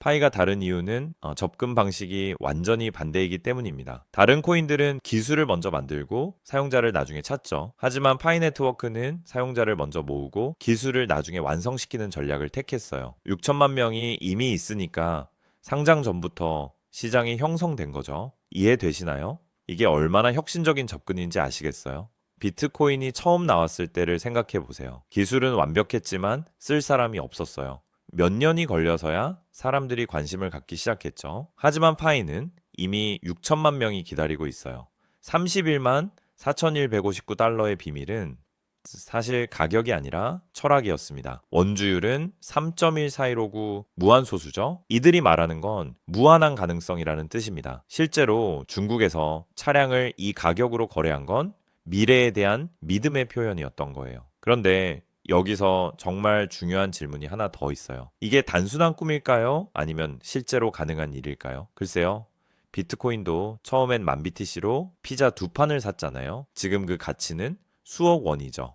파이가 다른 이유는 어, 접근 방식이 완전히 반대이기 때문입니다. 다른 코인들은 기술을 먼저 만들고 사용자를 나중에 찾죠. 하지만 파이 네트워크는 사용자를 먼저 모으고 기술을 나중에 완성시키는 전략을 택했어요. 6천만 명이 이미 있으니까 상장 전부터 시장이 형성된 거죠. 이해되시나요? 이게 얼마나 혁신적인 접근인지 아시겠어요? 비트코인이 처음 나왔을 때를 생각해 보세요. 기술은 완벽했지만 쓸 사람이 없었어요. 몇 년이 걸려서야 사람들이 관심을 갖기 시작했죠. 하지만 파이는 이미 6천만 명이 기다리고 있어요. 31만 4,159달러의 비밀은 사실 가격이 아니라 철학이었습니다. 원주율은 3.1415구 무한소수죠. 이들이 말하는 건 무한한 가능성이라는 뜻입니다. 실제로 중국에서 차량을 이 가격으로 거래한 건 미래에 대한 믿음의 표현이었던 거예요. 그런데 여기서 정말 중요한 질문이 하나 더 있어요. 이게 단순한 꿈일까요? 아니면 실제로 가능한 일일까요? 글쎄요. 비트코인도 처음엔 만 BTC로 피자 두 판을 샀잖아요. 지금 그 가치는 수억 원이죠.